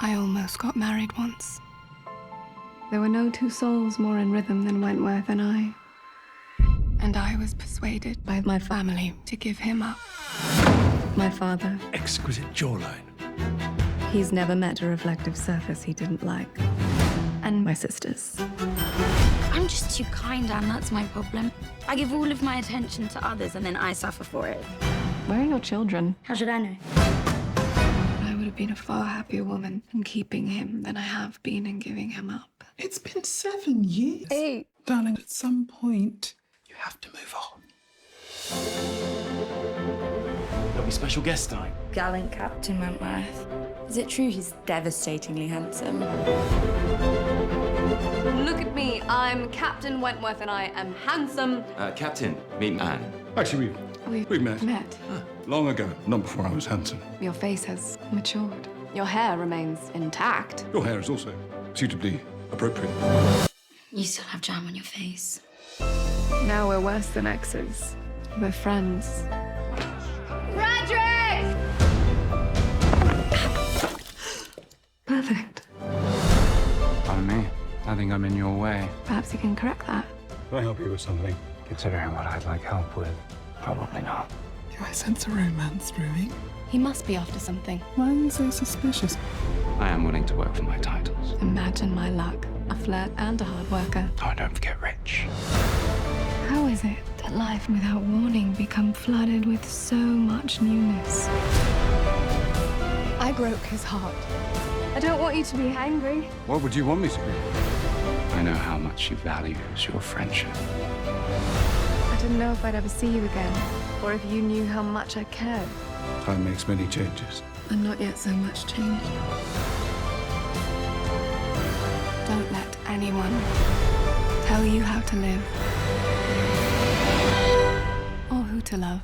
I almost got married once. There were no two souls more in rhythm than Wentworth and I. And I was persuaded by my family to give him up. My father, Exquisite jawline. he's never met a reflective surface he didn't like. And my sisters. I'm just too kind, Anne. That's my problem. I give all of my attention to others and then I suffer for it. Where are your children? How should I know? I would have been a far happier woman in keeping him than I have been in giving him up. It's been seven years. Eight. Darling, at some point, you have to move on. There'll be special guest time. Gallant Captain Wentworth. Is it true he's devastatingly handsome? Look at me. I'm Captain Wentworth and I am handsome. Uh, Captain, meet Anne. Actually, we We we met met. Ah. long ago, not before I was handsome. Your face has matured. Your hair remains intact. Your hair is also suitably appropriate. You still have jam on your face. Now we're worse than exes. We're friends. Frederick! Perfect. Pardon me. I think I'm in your way. Perhaps you can correct that. Can I help you with something? Considering what I'd like help with, probably not. Do I sense a romance brewing? He must be after something. Why are you so suspicious? I am willing to work for my titles. Imagine my luck. A flirt and a hard worker. Oh, don't forget Rich. How is it that life without warning become flooded with so much newness? I broke his heart. I don't want you to be angry. What would you want me to be? I know how much she values your friendship didn't know if I'd ever see you again, or if you knew how much I cared. Time makes many changes. And not yet so much change. Don't let anyone tell you how to live or who to love.